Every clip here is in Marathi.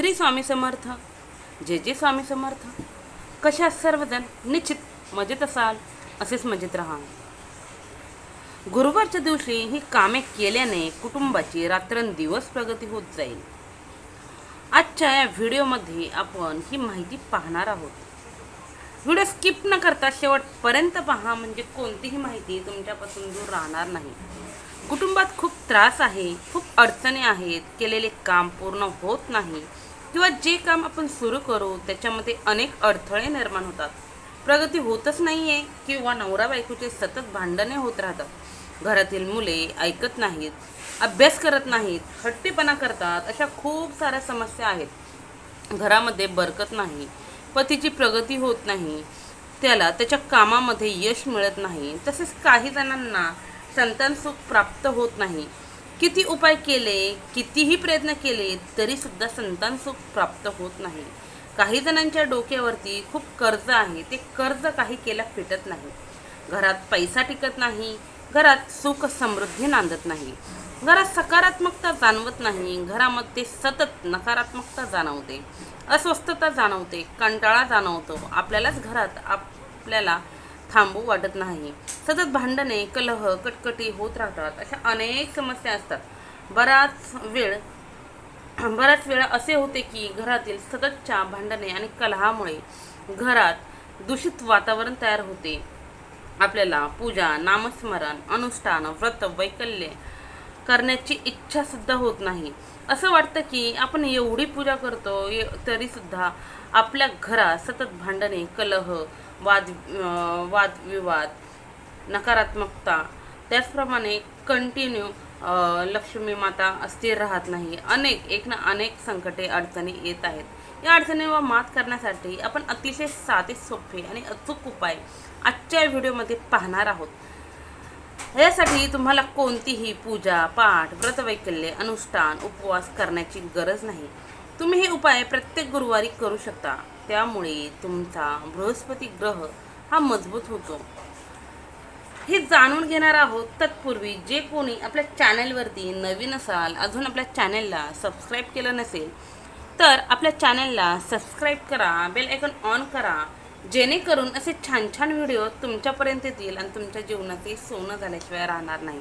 श्री स्वामी समर्थ. जे जे स्वामी समर्थ. कशा सर्वजण? निश्चित मजेत असाल असेच मजेत राहा. गुरुवारच्या दिवशी ही कामे केल्याने कुटुंबाची रात्रंदिवस प्रगती होत जाईल. आजच्या या व्हिडिओमध्ये आपण ही माहिती पाहणार आहोत. व्हिडिओ स्किप न करता शेवटपर्यंत पहा म्हणजे कोणतीही माहिती तुमच्यापासून दूर राहणार नाही. कुटुंबात खूप त्रास आहे खूप अडचणी आहेत केलेले काम पूर्ण होत नाही. किंवा जे काम आपण सुरू करू त्याच्यामध्ये अनेक अडथळे निर्माण होतात. प्रगती होतच नाही आहे किंवा नवरा बायकोचे सतत भांडणे होत राहतात. घरातील मुले ऐकत नाहीत अभ्यास करत नाहीत हट्टीपणा करतात अशा खूप साऱ्या समस्या आहेत. घरामध्ये बरकत नाही पतीची प्रगती होत नाही त्याला त्याच्या कामामध्ये यश मिळत नाही तसेच काही जणांना संतान सुख प्राप्त होत नाही. किती उपाय केले कितीही प्रयत्न केले तरीसुद्धा संतान सुख प्राप्त होत नाही. काही जणांच्या डोक्यावरती खूप कर्ज आहे ते कर्ज काही केल्या फिटत नाही. घरात पैसा टिकत नाही घरात सुख समृद्धी नांदत नाही. घरात सकारात्मकता जाणवत नाही घरामध्ये सतत नकारात्मकता जाणवते. अस्वस्थता जाणवते कंटाळा जाणवतो. आपल्यालाच घरात आपल्याला थांबू वाटत नाही. सतत भांडणे कलह कटकटी होत राहतात. अशा अनेक समस्या असतात. बराच वेळ बराच वेळा असे होते की घरातील सततच्या भांडणे आणि कलहामुळे घरात दूषित वातावरण तयार होते. आपल्याला पूजा नामस्मरण अनुष्ठान व्रत वैकल्य करण्याची इच्छासुद्धा होत नाही. असं वाटतं की आपण एवढी पूजा करतो तरीसुद्धा आपल्या घरात सतत भांडणे कलह वाद वादविवाद नकारात्मकता त्याचप्रमाणे कंटिन्यू लक्ष्मी माता अस्थिर राहत नाही. अनेक एक ना अनेक संकटे अडचणी येत आहेत. या अडचणीवर मात करण्यासाठी आपण अतिशय साधे सोपे आणि अचूक उपाय आजच्या व्हिडिओमध्ये पाहणार आहोत. यासाठी तुम्हाला कोणतीही पूजा पाठ व्रतवैकल्य अनुष्ठान उपवास करण्याची गरज नाही. तुम्ही हे उपाय प्रत्येक गुरुवारी करू शकता. त्यामुळे तुमचा बृहस्पती ग्रह हा मजबूत होतो. हे जाणून घेणार आहोत तत्पूर्वी जे कोणी आपल्या चॅनलवरती नवीन असाल अजून आपल्या चॅनलला सबस्क्राईब केलं नसेल तर आपल्या चॅनलला सबस्क्राईब करा बेल आयकॉन ऑन करा जेणेकरून असे छान छान व्हिडिओ तुमच्यापर्यंत येतील आणि तुमच्या जीवनाचे सोनं झाल्याशिवाय राहणार नाही.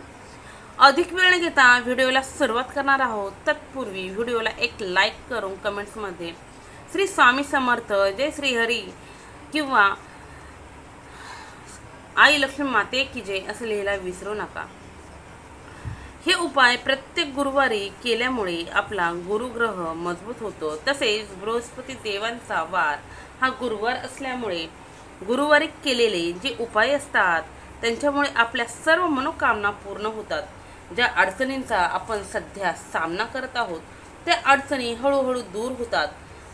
अधिक वेळ न घेता व्हिडिओला सुरुवात करणार आहोत. तत्पूर्वी व्हिडिओला एक लाईक करून कमेंट्समध्ये श्री स्वामी समर्थ जय श्रीहरी किंवा आई लक्ष्मी माते की जय असं लिहायला विसरू नका. हे उपाय प्रत्येक गुरुवारी केल्यामुळे आपला गुरुग्रह मजबूत होतो. तसेच बृहस्पती देवांचा वार हा गुरुवार असल्यामुळे गुरुवारी केलेले जे उपाय असतात त्यांच्यामुळे आपल्या सर्व मनोकामना पूर्ण होतात. ज्या अडचणींचा आपण सध्या सामना करत आहोत त्या अडचणी हळूहळू दूर होतात.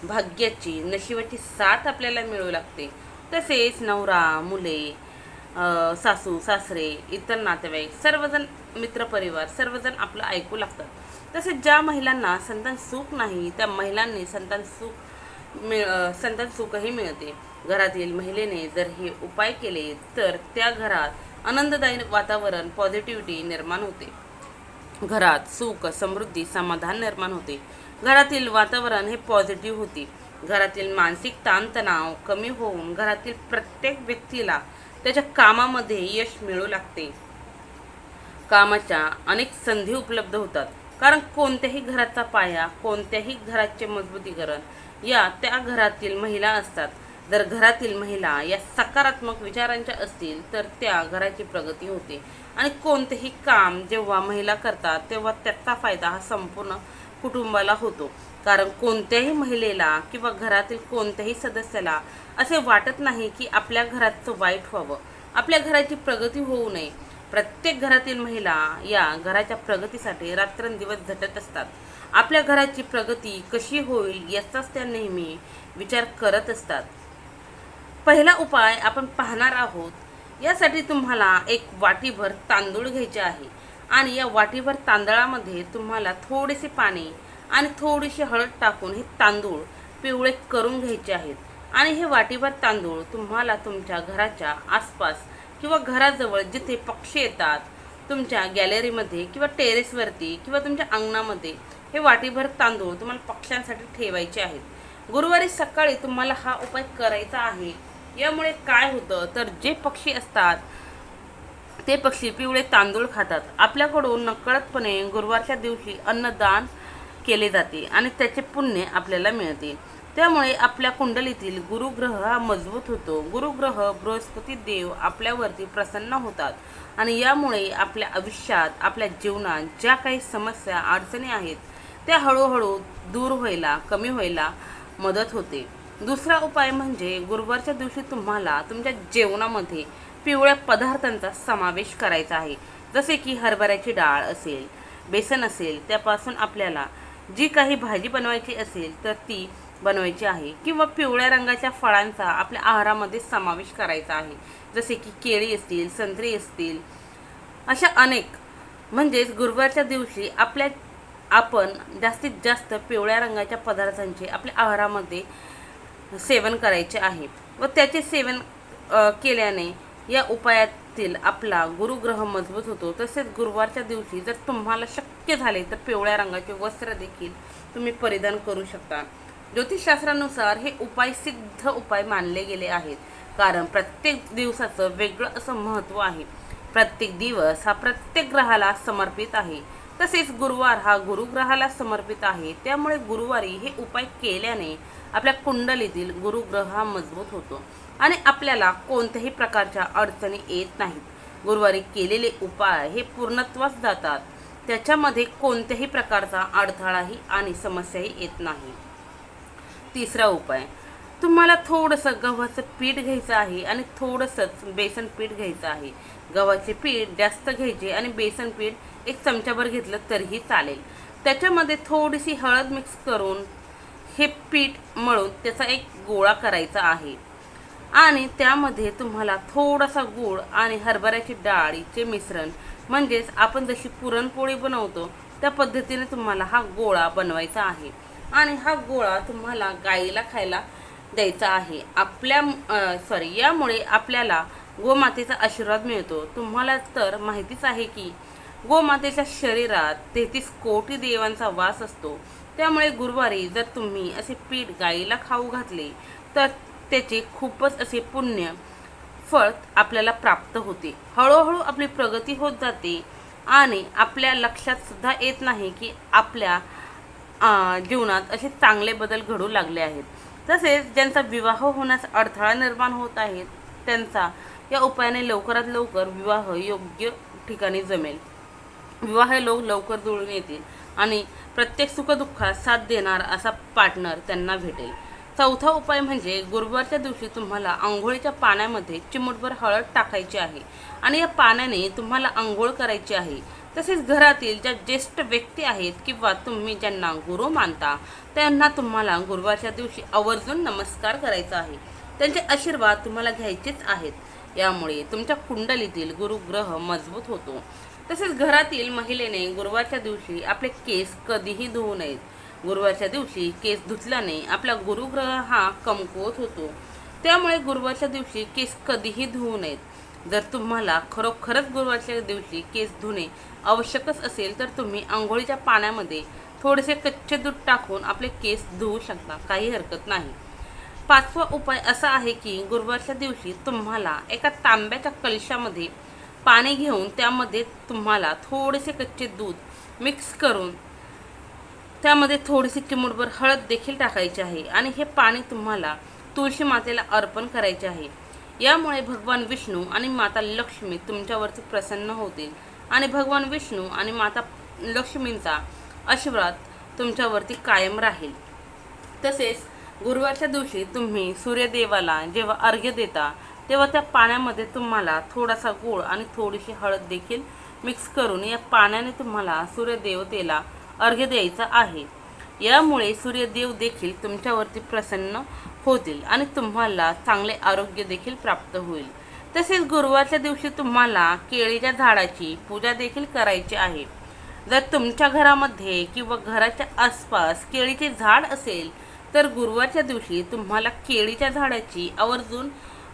भाग्याची नशिबाची साथ आपल्याला मिळू लागते. तसेच नवरा मुले सासू सासरे इतर नातेवाईक सर्वजण मित्रपरिवार सर्वजण आपलं ऐकू लागतात. तसेच ज्या महिलांना संतान सुख नाही त्या महिलांनी संतान सुख मिळ संतान सुखही मिळते. घरातील महिलेने जर हे उपाय केले तर त्या घरात आनंददायी वातावरण पॉझिटिव्हिटी निर्माण होते. घरात सुख समृद्धी समाधान निर्माण होते. घरातील वातावरण हे पॉझिटिव्ह होते. घरातील मानसिक ताणतणाव कमी होऊन घरातील प्रत्येक व्यक्तीला त्याच्या कामामध्ये यश मिळू लागते. कामाच्या अनेक संधी उपलब्ध होतात. कारण कोणत्याही घराचा पाया कोणत्याही घराचे मजबूतीकरण या त्या घरातील महिला असतात. जर घरातील महिला या सकारात्मक विचारांच्या असतील तर त्या घराची प्रगती होते. आणि कोणतेही काम जेव्हा महिला करतात तेव्हा त्याचा फायदा हा संपूर्ण कुटुंबाला होतो. कारण कोणत्याही महिलेला किंवा घरातील कोणत्याही सदस्याला असे वाटत नाही की आपल्या घराचं वाईट व्हावं. आपल्या घराची प्रगती होऊ नये. प्रत्येक घरातील महिला या घराच्या प्रगतीसाठी रात्रंदिवस झटत असतात. आपल्या घराची प्रगती कशी होईल याचाच त्या नेहमी विचार करत असतात. पहिला उपाय आपण पाहणार आहोत. यासाठी तुम्हाला एक वाटीभर तांदूळ घ्यायचे आहे. आणि या वाटीभर तांदळामध्ये तुम्हाला थोडेसे पाणी आणि थोडीशी हळद टाकून हे तांदूळ पिवळे करून घ्यायचे आहेत. आणि हे वाटीभर तांदूळ तुम्हाला तुमच्या घराच्या आसपास किंवा घराजवळ जिथे पक्षी येतात तुमच्या गॅलरीमध्ये किंवा टेरेसवरती किंवा तुमच्या अंगणामध्ये हे वाटीभर तांदूळ तुम्हाला पक्ष्यांसाठी ठेवायचे आहेत. गुरुवारी सकाळी तुम्हाला हा उपाय करायचा आहे. यामुळे काय होतं? तर जे पक्षी असतात ते पक्षी पिवळे तांदूळ खातात. आपल्याकडून नकळतपणे गुरुवारच्या दिवशी अन्नदान केले जाते आणि त्याचे पुण्य आपल्याला मिळते. त्यामुळे आपल्या कुंडलीतील गुरुग्रह हा मजबूत होतो. गुरुग्रह बृहस्पती देव आपल्यावरती प्रसन्न होतात आणि यामुळे आपल्या आयुष्यात आपल्या जीवनात ज्या काही समस्या अडचणी आहेत त्या हळूहळू दूर व्हायला कमी व्हायला मदत होते. दुसरा उपाय म्हणजे गुरुवारच्या दिवशी तुम्हाला तुमच्या जेवणामध्ये पिवळ्या पदार्थांचा समावेश करायचा आहे. जसे की हरभऱ्याची डाळ असेल बेसन असेल त्यापासून आपल्याला जी काही भाजी बनवायची असेल तर ती बनवायची आहे. किंवा पिवळ्या रंगाच्या फळांचा आपल्या आहारामध्ये समावेश करायचा आहे. जसे की केळी असतील संत्री असतील अशा अनेक. म्हणजेच गुरुवारच्या दिवशी आपल्या आपण जास्तीत जास्त पिवळ्या रंगाच्या पदार्थांचे आपल्या आहारामध्ये सेवन करायचे आहे. व त्याचे सेवन केल्याने या उपायातील आपला गुरुग्रह मजबूत होतो. तसेच गुरुवारच्या दिवशी जर तुम्हाला शक्य झाले तर पिवळ्या रंगाचे वस्त्र देखील तुम्ही परिधान करू शकता. ज्योतिषशास्त्रानुसार हे उपाय सिद्ध उपाय मानले गेले आहेत. कारण प्रत्येक दिवसाचं वेगळं असं महत्त्व आहे. प्रत्येक दिवस हा प्रत्येक ग्रहाला समर्पित आहे. तसेच गुरुवार हा गुरुग्रहाला समर्पित आहे. त्यामुळे गुरुवारी हे उपाय केल्याने आपल्या कुंडलीतील गुरुग्रह हा मजबूत होतो आणि आपल्याला कोणत्याही प्रकारच्या अडचणी येत नाहीत. गुरुवारी केलेले उपाय हे पूर्णत्वास जातात. त्याच्यामध्ये कोणत्याही प्रकारचा अडथळाही आणि समस्याही येत नाही. तिसरा उपाय तुम्हाला थोडंसं गव्हाचं पीठ घ्यायचं आहे आणि थोडंसंच बेसन पीठ घ्यायचं आहे. गव्हाचे पीठ जास्त घ्यायचे आणि बेसन पीठ एक चमच्याभर घेतलं तरीही चालेल. त्याच्यामध्ये थोडीशी हळद मिक्स करून हे पीठ मळून त्याचा एक गोळा करायचा आहे. आणि त्यामध्ये तुम्हाला थोडासा गूळ आणि हरभऱ्याची डाळीचे मिश्रण म्हणजेच आपण जशी पुरणपोळी बनवतो त्या पद्धतीने तुम्हाला हा गोळा बनवायचा आहे. आणि हा गोळा तुम्हाला गाईला खायला द्यायचा आहे. आपल्या सॉरी यामुळे आपल्याला गोमातेचा आशीर्वाद मिळतो. तुम्हाला तर माहितीच आहे की गोमातेच्या शरीरात तेहतीस कोटी देवांचा वास असतो. त्यामुळे गुरुवारी जर तुम्ही असे पीठ गाईला खाऊ घातले तर त्याचे खूपच असे पुण्य फळ आपल्याला प्राप्त होते. हळूहळू आपली प्रगती होत जाते आणि आपल्या लक्षात सुद्धा येत नाही की आपल्या जीवनात असे चांगले बदल घडू लागले आहेत. तसेच ज्यांचा विवाह होण्यास अडथळा निर्माण होत आहे त्यांचा या उपायाने लवकरात लवकर विवाह योग्य ठिकाणी जमेल. विवाह लोक लवकर जुळून येतील. आणि प्रत्येक सुखदुःखात साथ देणार असा पार्टनर त्यांना भेटेल. चौथा उपाय म्हणजे गुरुवारच्या दिवशी तुम्हाला आंघोळीच्या पाण्यामध्ये चिमूटभर हळद टाकायची आहे आणि या पाण्याने तुम्हाला आंघोळ करायची आहे. तसेच घरातील ज्या ज्येष्ठ व्यक्ती आहेत किंवा तुम्ही ज्यांना गुरु मानता त्यांना तुम्हाला गुरुवारच्या दिवशी आवर्जून नमस्कार करायचा आहे. त्यांचे आशीर्वाद तुम्हाला घ्यायचेच आहेत. यामुळे तुमच्या कुंडलीतील गुरुग्रह मजबूत होतो. तसेच घरातील महिलेने गुरुवारच्या दिवशी आपले केस कधीही धुवू नयेत. गुरुवारच्या दिवशी केस धुतल्याने आपला गुरुग्रह हा कमकुवत होतो. त्यामुळे गुरुवारच्या दिवशी केस कधीही धुवू नयेत. जर तुम्हाला खरोखरच गुरुवारच्या दिवशी केस धुणे आवश्यकच असेल तर तुम्ही आंघोळीच्या पाण्यामध्ये थोडेसे कच्चे दूध टाकून आपले केस धुवू शकता. काही हरकत नाही. पाचवा उपाय असा आहे की गुरुवारच्या दिवशी तुम्हाला एका तांब्याच्या कलशामध्ये पाणी घेऊन त्यामध्ये तुम्हाला थोडेसे कच्चे दूध मिक्स करून त्यामध्ये थोडीशी चिमूटभर हळद देखील टाकायची आहे आणि हे पाणी तुम्हाला तुळशी मातेला अर्पण करायचे आहे. यामुळे भगवान विष्णू आणि माता लक्ष्मी तुमच्यावरती प्रसन्न होतील आणि भगवान विष्णू आणि माता लक्ष्मींचा आशीर्वाद तुमच्यावरती कायम राहील. तसेच गुरुवारच्या दिवशी तुम्ही सूर्यदेवाला जेव्हा अर्घ्य देता तेव्हा त्या पाण्यामध्ये तुम्हाला थोडासा गूळ आणि थोडीशी हळद देखील मिक्स करून या पाण्याने तुम्हाला सूर्यदेवतेला अर्घ्य द्यायचा आहे. यामुळे सूर्यदेव देखील तुमच्यावरती प्रसन्न होतील आणि तुम्हाला चांगले आरोग्य देखील प्राप्त होईल. तसेच गुरुवारच्या दिवशी तुम्हाला केळीच्या झाडाची पूजा देखील करायची आहे. जर तुमच्या घरामध्ये किंवा घराच्या आसपास केळीचे झाड असेल तर गुरुवारच्या दिवशी तुम्हाला केळीच्या झाडाची आवर्जून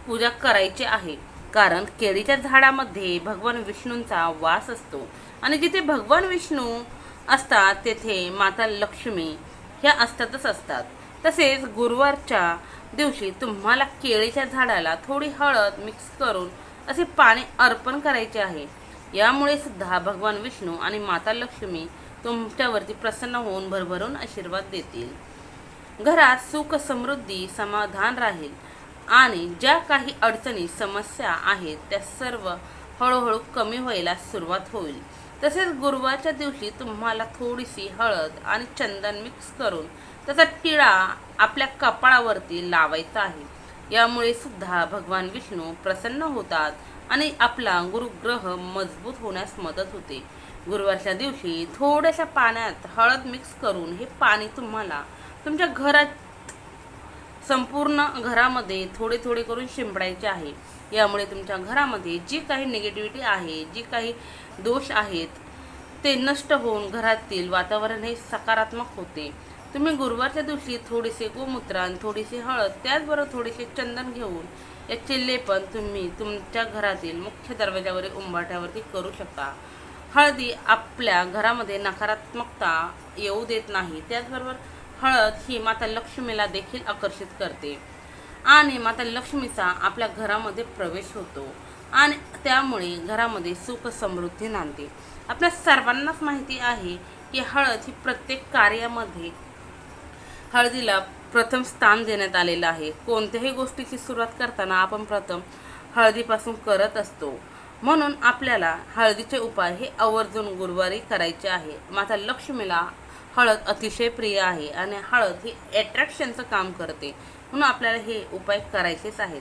पूजा करायची आहे. कारण केळीच्या झाडामध्ये भगवान विष्णूंचा वास असतो. आणि जिथे भगवान विष्णू असतात तेथे माता लक्ष्मी ह्या असतातच असतात. तसेच गुरुवारच्या दिवशी तुम्हाला केळीच्या झाडाला थोडी हळद मिक्स करून असे पाणी अर्पण करायचे आहे. यामुळे सुद्धा भगवान विष्णू आणि माता लक्ष्मी तुमच्यावरती प्रसन्न होऊन भरभरून आशीर्वाद देतील. घरात सुख समृद्धी समाधान राहील. आणि ज्या काही अडचणी समस्या आहेत त्या सर्व हळूहळू कमी व्हायला सुरुवात होईल. तसेच गुरुवारच्या दिवशी तुम्हाला थोडीशी हळद आणि चंदन मिक्स करून त्याचा टिळा आपल्या कपाळावरती लावायचा आहे. यामुळे सुद्धा भगवान विष्णू प्रसन्न होतात आणि आपला गुरुग्रह मजबूत होण्यास मदत होते. गुरुवारच्या दिवशी थोड्याशा पाण्यात हळद मिक्स करून हे पाणी तुम्हाला तुमच्या घरात संपूर्ण घरामध्ये थोडे थोडे करून शिंपडायचे आहे. यामुळे तुमच्या घरामध्ये जी काही निगेटिव्हिटी आहे जी काही दोष आहेत ते नष्ट होऊन घरातील वातावरण हे सकारात्मक होते. तुम्ही गुरुवारच्या दिवशी थोडेसे गोमूत्र आणि थोडीशी हळद त्याचबरोबर थोडेसे चंदन घेऊन याचे लेपन तुम्ही तुमच्या घरातील मुख्य दरवाजावरील उंबाट्यावरती करू शकता. हळदी आपल्या घरामध्ये नकारात्मकता येऊ देत नाही. त्याचबरोबर हळद ही माता लक्ष्मीला देखील आकर्षित करते. आणि माता लक्ष्मीचा आपल्या घरामध्ये प्रवेश होतो. आणि त्यामुळे घरामध्ये सुख समृद्धी नांदते. आपल्या सर्वांनाच माहिती आहे की हळद ही प्रत्येक कार्यामध्ये हळदीला प्रथम स्थान देण्यात आलेलं आहे. कोणत्याही गोष्टीची सुरुवात करताना आपण प्रथम हळदीपासून करत असतो. म्हणून आपल्याला हळदीचे उपाय हे आवर्जून गुरुवारी करायचे आहे. माता लक्ष्मीला हळद अतिशय प्रिय आहे आणि हळद ही अट्रॅक्शनचं काम करते. म्हणून आपल्याला हे उपाय करायचेच आहेत.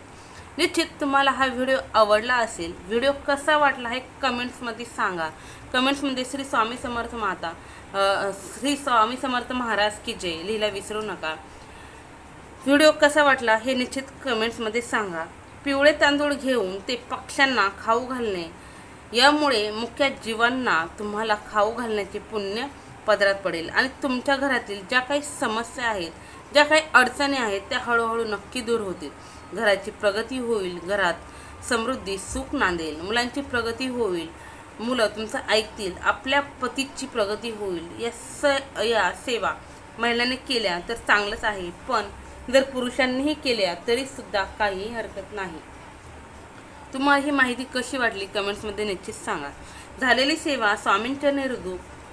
निश्चित तुम्हाला हा व्हिडिओ आवडला असेल व्हिडिओ कसा वाटला हे कमेंट्समध्ये सांगा. कमेंट्समध्ये श्री स्वामी समर्थ माता श्री स्वामी समर्थ महाराज की जय लिहिला विसरू नका. व्हिडिओ कसा वाटला हे निश्चित कमेंट्समध्ये सांगा. पिवळे तांदूळ घेऊन ते पक्ष्यांना खाऊ घालणे. यामुळे मुख्य जीवांना तुम्हाला खाऊ घालण्याचे पुण्य पदरात पडेल. आणि तुमच्या घरातील ज्या काही समस्या आहेत ज्या काही अडचणी आहेत त्या हळूहळू नक्की दूर होतील. घराची प्रगती होईल घरात समृद्धी सुख नांदेल. मुलांची प्रगती होईल मुलं तुमचं ऐकतील आपल्या पतीची प्रगती होईल. या स या सेवा महिलांनी केल्या तर चांगलंच आहे पण जर पुरुषांनीही केल्या तरीसुद्धा काहीही काही हरकत नाही. तुम्हाला ही माहिती कशी वाटली? कमेंट्समध्ये निश्चित सांगा. झालेली सेवा स्वामींच्या निरुदू